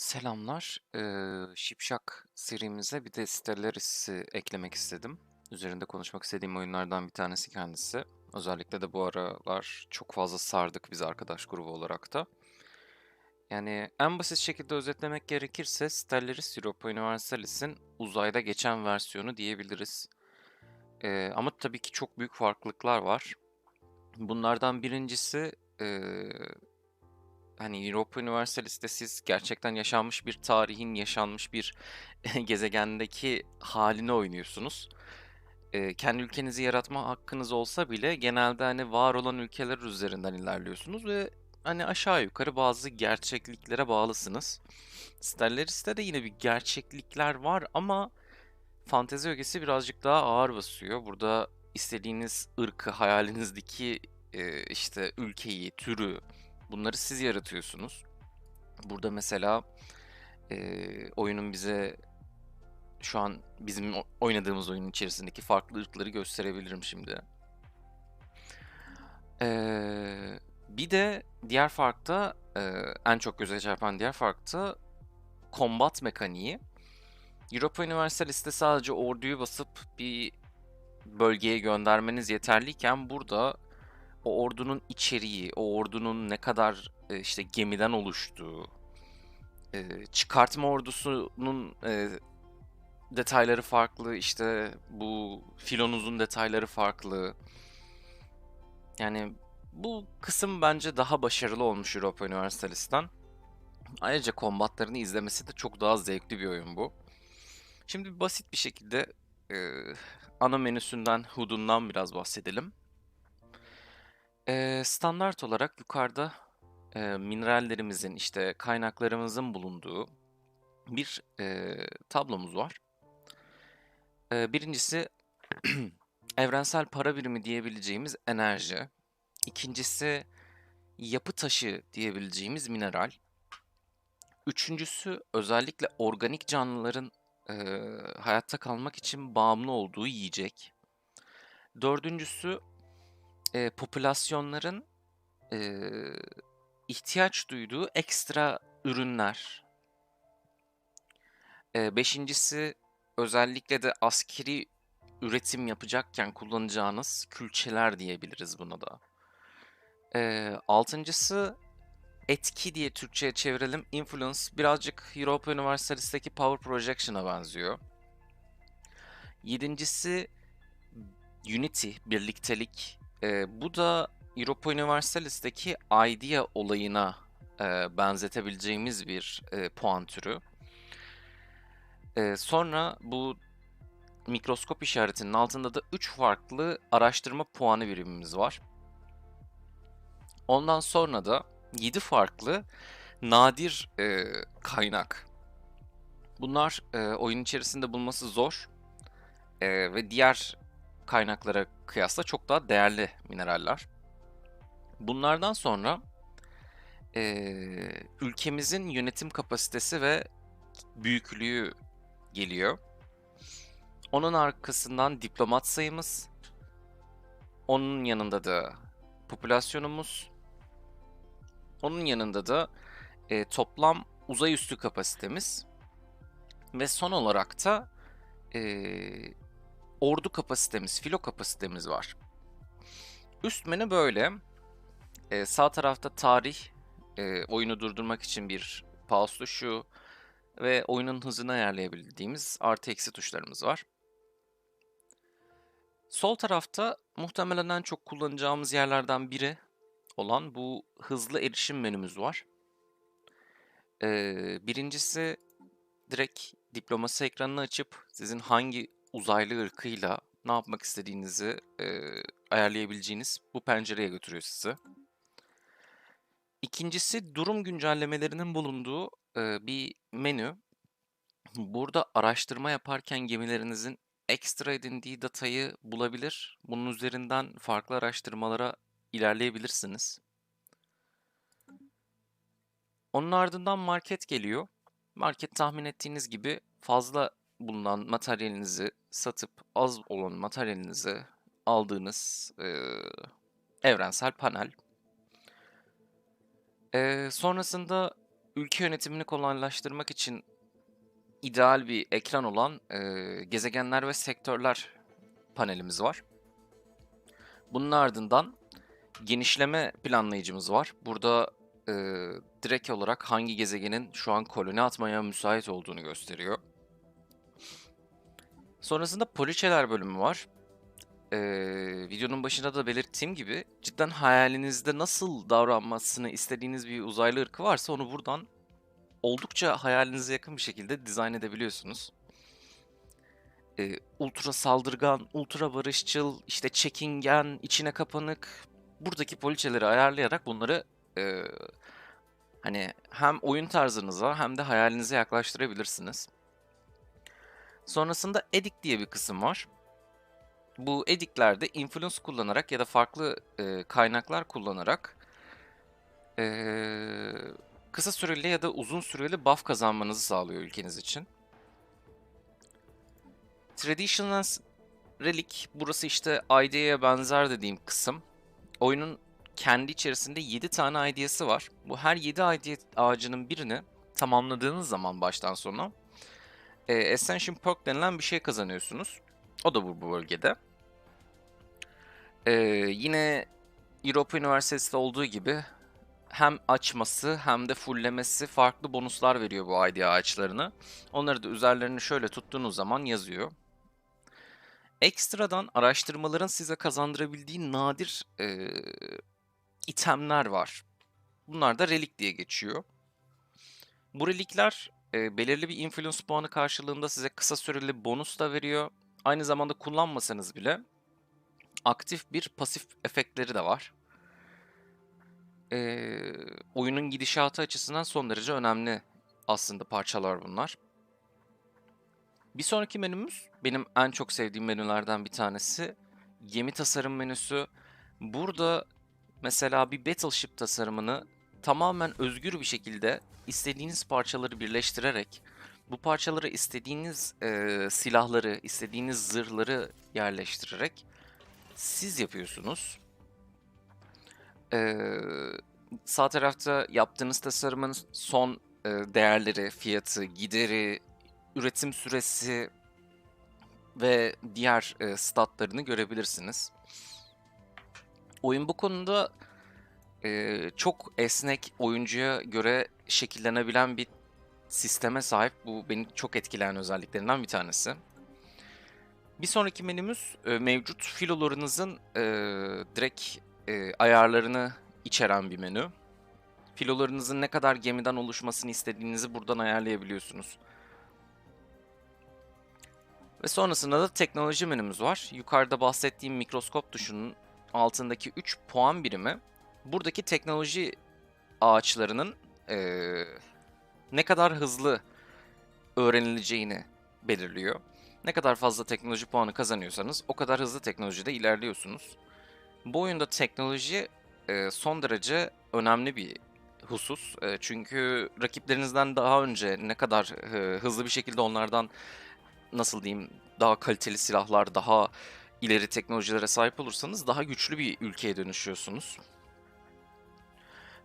Selamlar. Eee, Şipşak serimize bir de Stellaris'i eklemek istedim. Üzerinde konuşmak istediğim oyunlardan bir tanesi kendisi. Özellikle de bu aralar çok fazla sardık biz arkadaş grubu olarak da. Yani en basit şekilde özetlemek gerekirse Stellaris Europa Universalis'in uzayda geçen versiyonu diyebiliriz. Eee, ama tabii ki çok büyük farklılıklar var. Bunlardan birincisi eee, hani Europa Universalis'te siz gerçekten yaşanmış bir tarihin yaşanmış bir gezegendeki halini oynuyorsunuz. Eee, kendi ülkenizi yaratma hakkınız olsa bile genelde hani var olan ülkeler üzerinden ilerliyorsunuz ve hani aşağı yukarı bazı gerçekliklere bağlısınız. Stellaris'te de yine bir gerçeklikler var ama fantezi ögesi birazcık daha ağır basıyor. Burada istediğiniz ırkı, hayalinizdeki e, işte ülkeyi, türü bunları siz yaratıyorsunuz. Burada mesela e, oyunun bize şu an bizim oynadığımız oyunun içerisindeki farklı ırkları gösterebilirim şimdi. Ee, bir de diğer farkta e, en çok göze çarpan diğer farkta combat mekaniği. Europa Universalist'te sadece orduyu basıp bir bölgeye göndermeniz yeterliyken burada o ordunun içeriği, o ordunun ne kadar e, işte gemiden oluştuğu, e, çıkartma ordusunun e, detayları farklı, işte bu filonuzun detayları farklı. Yani bu kısım bence daha başarılı olmuş Europa Universalist'ten. Ayrıca kombatlarını izlemesi de çok daha zevkli bir oyun bu. Şimdi basit bir şekilde e, ana menüsünden, HUD'undan biraz bahsedelim. Standart olarak yukarıda, eee, minerallerimizin, işte, kaynaklarımızın bulunduğu bir, eee, tablomuz var. Eee, 1'incisi evrensel para birimi diyebileceğimiz enerji. 2'ncisi yapı taşı diyebileceğimiz mineral. 3'üncüsü özellikle organik canlıların, eee, hayatta kalmak için bağımlı olduğu yiyecek. 4'üncüsü e, popülasyonların e, ihtiyaç duyduğu ekstra ürünler. E, beşincisi özellikle de askeri üretim yapacakken kullanacağınız külçeler diyebiliriz buna da. E, altıncısı etki diye Türkçe'ye çevirelim. Influence birazcık Europa Universalist'teki Power Projection'a benziyor. Yedincisi Unity, birliktelik. Ee, bu da Europa Universalist'teki idea olayına e, benzetebileceğimiz bir e, puan türü. Ee, sonra bu mikroskop işaretinin altında da 3 farklı araştırma puanı birimimiz var. Ondan sonra da 7 farklı nadir e, kaynak. Bunlar e, oyun içerisinde bulması zor e, ve diğer kaynaklara kıyasla çok daha değerli mineraller. Bunlardan sonra e, ülkemizin yönetim kapasitesi ve büyüklüğü geliyor. Onun arkasından diplomat sayımız, onun yanında da popülasyonumuz, onun yanında da e, toplam uzay üstü kapasitemiz ve son olarak da e, ordu kapasitemiz, filo kapasitemiz var. Üst menü böyle. E, sağ tarafta tarih, e, oyunu durdurmak için bir pause tuşu ve oyunun hızını ayarlayabildiğimiz artı eksi tuşlarımız var. Sol tarafta muhtemelen en çok kullanacağımız yerlerden biri olan bu hızlı erişim menümüz var. Ee, birincisi direkt diplomasi ekranını açıp sizin hangi uzaylı ırkıyla ne yapmak istediğinizi e, ayarlayabileceğiniz bu pencereye götürüyor sizi. İkincisi durum güncellemelerinin bulunduğu e, bir menü. Burada araştırma yaparken gemilerinizin ekstra edindiği datayı bulabilir. Bunun üzerinden farklı araştırmalara ilerleyebilirsiniz. Onun ardından market geliyor. Market tahmin ettiğiniz gibi fazla bulunan materyalinizi satıp az olan materyalinizi aldığınız eee, evrensel panel. Eee, sonrasında ülke yönetimini kolaylaştırmak için ideal bir ekran olan e, gezegenler ve sektörler panelimiz var. Bunun ardından genişleme planlayıcımız var. Burada e, direkt olarak hangi gezegenin şu an koloni atmaya müsait olduğunu gösteriyor. Sonrasında poliçeler bölümü var. Ee, videonun başında da belirttiğim gibi cidden hayalinizde nasıl davranmasını istediğiniz bir uzaylı ırkı varsa onu buradan oldukça hayalinize yakın bir şekilde dizayn edebiliyorsunuz. Ee, ultra saldırgan, ultra barışçıl, işte çekingen, içine kapanık. Buradaki poliçeleri ayarlayarak bunları e, hani hem oyun tarzınıza hem de hayalinize yaklaştırabilirsiniz. Sonrasında edit diye bir kısım var. Bu ediklerde influence kullanarak ya da farklı e, kaynaklar kullanarak e, kısa süreli ya da uzun süreli buff kazanmanızı sağlıyor ülkeniz için. Traditional Relic, burası işte ID'ye benzer dediğim kısım. Oyunun kendi içerisinde 7 tane ID'si var. Bu her 7 ID ağacının birini tamamladığınız zaman baştan sona e, Ascension Perk denilen bir şey kazanıyorsunuz. O da bu, bu bölgede. E, yine Europa Üniversitesi'de olduğu gibi hem açması hem de fulllemesi farklı bonuslar veriyor bu ID ağaçlarını. Onları da üzerlerini şöyle tuttuğunuz zaman yazıyor. Ekstradan araştırmaların size kazandırabildiği nadir e, itemler var. Bunlar da relik diye geçiyor. Bu relikler e, belirli bir influence puanı karşılığında size kısa süreli bonus da veriyor. Aynı zamanda kullanmasanız bile aktif bir pasif efektleri de var. E, oyunun gidişatı açısından son derece önemli aslında parçalar bunlar. Bir sonraki menümüz benim en çok sevdiğim menülerden bir tanesi. Gemi tasarım menüsü. Burada mesela bir battleship tasarımını tamamen özgür bir şekilde istediğiniz parçaları birleştirerek bu parçaları istediğiniz e, silahları, istediğiniz zırhları yerleştirerek siz yapıyorsunuz. E, sağ tarafta yaptığınız tasarımın son e, değerleri, fiyatı, gideri, üretim süresi ve diğer e, statlarını görebilirsiniz. Oyun bu konuda e, çok esnek oyuncuya göre şekillenebilen bir sisteme sahip. Bu beni çok etkileyen özelliklerinden bir tanesi. Bir sonraki menümüz e, mevcut filolarınızın e, direkt e, ayarlarını içeren bir menü. Filolarınızın ne kadar gemiden oluşmasını istediğinizi buradan ayarlayabiliyorsunuz. Ve sonrasında da teknoloji menümüz var. Yukarıda bahsettiğim mikroskop tuşunun altındaki 3 puan birimi buradaki teknoloji ağaçlarının ee, ne kadar hızlı öğrenileceğini belirliyor. Ne kadar fazla teknoloji puanı kazanıyorsanız o kadar hızlı teknolojide ilerliyorsunuz. Bu oyunda teknoloji e, son derece önemli bir husus. E, çünkü rakiplerinizden daha önce ne kadar e, hızlı bir şekilde onlardan nasıl diyeyim daha kaliteli silahlar, daha ileri teknolojilere sahip olursanız daha güçlü bir ülkeye dönüşüyorsunuz.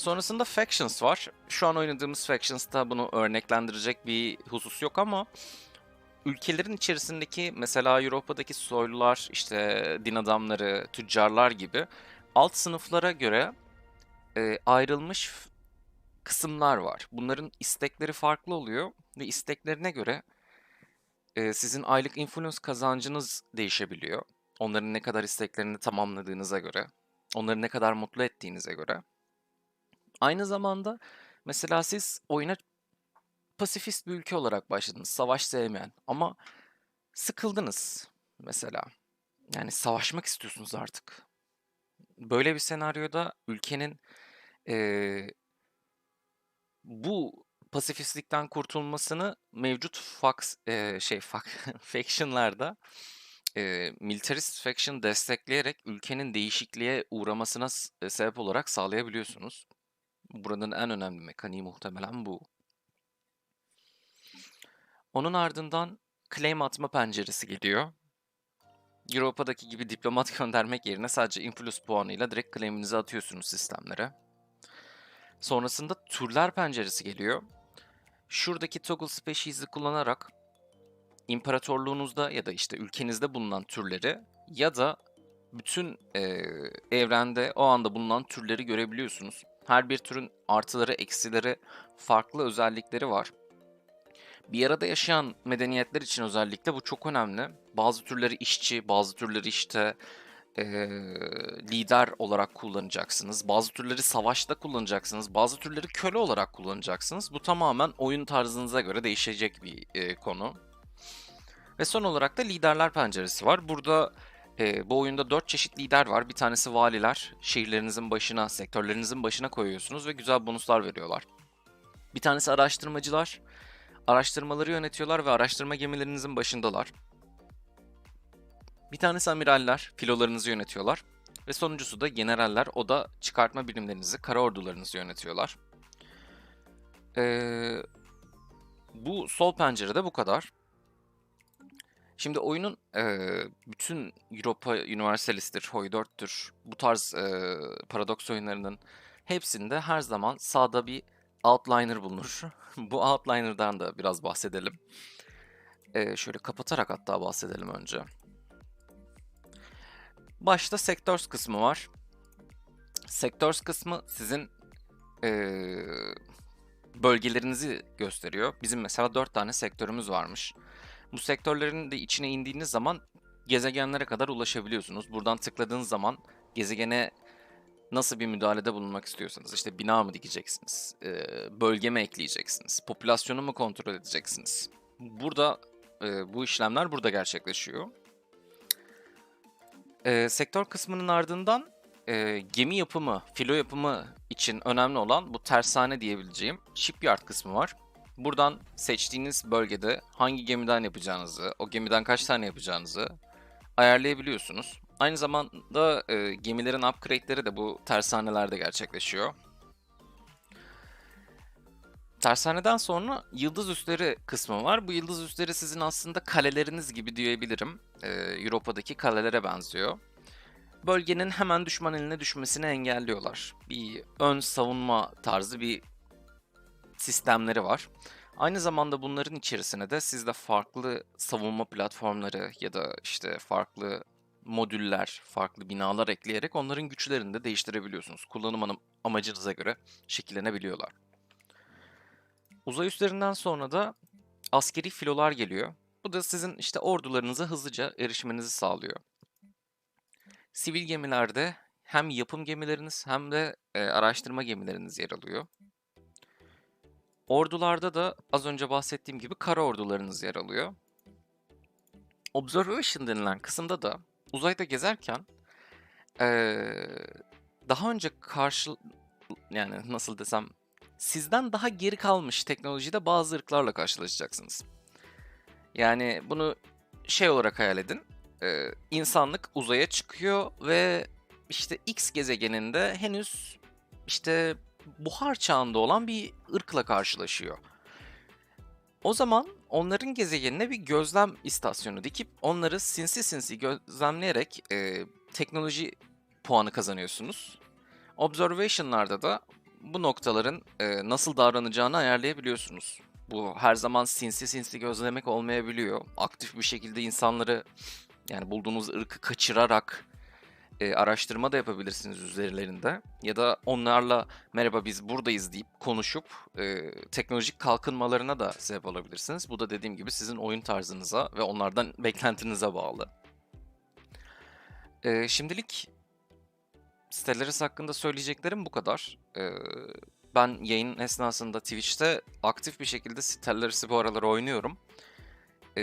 Sonrasında Factions var. Şu an oynadığımız Factions'ta bunu örneklendirecek bir husus yok ama ülkelerin içerisindeki mesela Avrupa'daki soylular, işte din adamları, tüccarlar gibi alt sınıflara göre e, ayrılmış kısımlar var. Bunların istekleri farklı oluyor ve isteklerine göre e, sizin aylık influence kazancınız değişebiliyor. Onların ne kadar isteklerini tamamladığınıza göre, onları ne kadar mutlu ettiğinize göre. Aynı zamanda mesela siz oyuna pasifist bir ülke olarak başladınız. Savaş sevmeyen ama sıkıldınız mesela. Yani savaşmak istiyorsunuz artık. Böyle bir senaryoda ülkenin ee, bu pasifistlikten kurtulmasını mevcut fax e, şey fac, faction'larda e, militarist faction destekleyerek ülkenin değişikliğe uğramasına sebep olarak sağlayabiliyorsunuz. Buranın en önemli mekaniği muhtemelen bu. Onun ardından claim atma penceresi geliyor. Avrupa'daki gibi diplomat göndermek yerine sadece influence puanıyla direkt claim'inizi atıyorsunuz sistemlere. Sonrasında türler penceresi geliyor. Şuradaki toggle species'i kullanarak imparatorluğunuzda ya da işte ülkenizde bulunan türleri ya da bütün e, evrende o anda bulunan türleri görebiliyorsunuz. Her bir türün artıları, eksileri, farklı özellikleri var. Bir arada yaşayan medeniyetler için özellikle bu çok önemli. Bazı türleri işçi, bazı türleri işte e, lider olarak kullanacaksınız. Bazı türleri savaşta kullanacaksınız. Bazı türleri köle olarak kullanacaksınız. Bu tamamen oyun tarzınıza göre değişecek bir e, konu. Ve son olarak da liderler penceresi var. Burada e, bu oyunda 4 çeşit lider var. Bir tanesi valiler. Şehirlerinizin başına, sektörlerinizin başına koyuyorsunuz ve güzel bonuslar veriyorlar. Bir tanesi araştırmacılar. Araştırmaları yönetiyorlar ve araştırma gemilerinizin başındalar. Bir tanesi amiraller, filolarınızı yönetiyorlar. Ve sonuncusu da generaller, o da çıkartma birimlerinizi, kara ordularınızı yönetiyorlar. Ee, bu sol pencerede bu kadar. Şimdi oyunun e, bütün Europa Universalist'tir, Hoi 4'tür, bu tarz e, paradoks oyunlarının hepsinde her zaman sağda bir outliner bulunur. bu outliner'dan da biraz bahsedelim. E, şöyle kapatarak hatta bahsedelim önce. Başta Sectors kısmı var. Sectors kısmı sizin e, bölgelerinizi gösteriyor. Bizim mesela 4 tane sektörümüz varmış. Bu sektörlerin de içine indiğiniz zaman gezegenlere kadar ulaşabiliyorsunuz. Buradan tıkladığınız zaman gezegene nasıl bir müdahalede bulunmak istiyorsanız işte bina mı dikeceksiniz, bölge mi ekleyeceksiniz, popülasyonu mu kontrol edeceksiniz. Burada bu işlemler burada gerçekleşiyor. Sektör kısmının ardından gemi yapımı, filo yapımı için önemli olan bu tersane diyebileceğim shipyard kısmı var. Buradan seçtiğiniz bölgede hangi gemiden yapacağınızı, o gemiden kaç tane yapacağınızı ayarlayabiliyorsunuz. Aynı zamanda e, gemilerin upgrade'leri de bu tersanelerde gerçekleşiyor. Tersaneden sonra yıldız üstleri kısmı var. Bu yıldız üstleri sizin aslında kaleleriniz gibi diyebilirim. Ee, Avrupa'daki kalelere benziyor. Bölgenin hemen düşman eline düşmesini engelliyorlar. Bir ön savunma tarzı bir sistemleri var. Aynı zamanda bunların içerisine de siz de farklı savunma platformları ya da işte farklı modüller, farklı binalar ekleyerek onların güçlerini de değiştirebiliyorsunuz. Kullanım amacınıza göre şekillenebiliyorlar. Uzay üstlerinden sonra da askeri filolar geliyor. Bu da sizin işte ordularınıza hızlıca erişiminizi sağlıyor. Sivil gemilerde hem yapım gemileriniz hem de e, araştırma gemileriniz yer alıyor. Ordularda da az önce bahsettiğim gibi kara ordularınız yer alıyor. Observation denilen kısımda da uzayda gezerken ee, daha önce karşı yani nasıl desem sizden daha geri kalmış teknolojide bazı ırklarla karşılaşacaksınız. Yani bunu şey olarak hayal edin. Ee, insanlık uzaya çıkıyor ve işte X gezegeninde henüz işte buhar çağında olan bir ırkla karşılaşıyor. O zaman onların gezegenine bir gözlem istasyonu dikip onları sinsi sinsi gözlemleyerek e, teknoloji puanı kazanıyorsunuz. Observation'larda da bu noktaların e, nasıl davranacağını ayarlayabiliyorsunuz. Bu her zaman sinsi sinsi gözlemek olmayabiliyor. Aktif bir şekilde insanları yani bulduğunuz ırkı kaçırarak e, araştırma da yapabilirsiniz üzerlerinde. Ya da onlarla merhaba biz buradayız deyip konuşup e, teknolojik kalkınmalarına da sebep olabilirsiniz. Bu da dediğim gibi sizin oyun tarzınıza ve onlardan beklentinize bağlı. E, şimdilik Stellaris hakkında söyleyeceklerim bu kadar. E, ben yayın esnasında Twitch'te aktif bir şekilde Stellaris'i bu aralar oynuyorum e,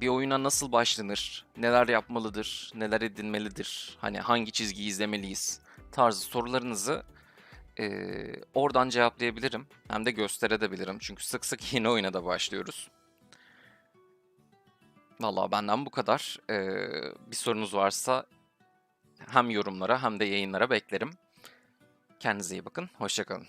bir oyuna nasıl başlanır, neler yapmalıdır, neler edinmelidir, hani hangi çizgiyi izlemeliyiz tarzı sorularınızı e, oradan cevaplayabilirim. Hem de gösterebilirim. Çünkü sık sık yeni oyuna da başlıyoruz. Valla benden bu kadar. Ee, bir sorunuz varsa hem yorumlara hem de yayınlara beklerim. Kendinize iyi bakın. Hoşçakalın.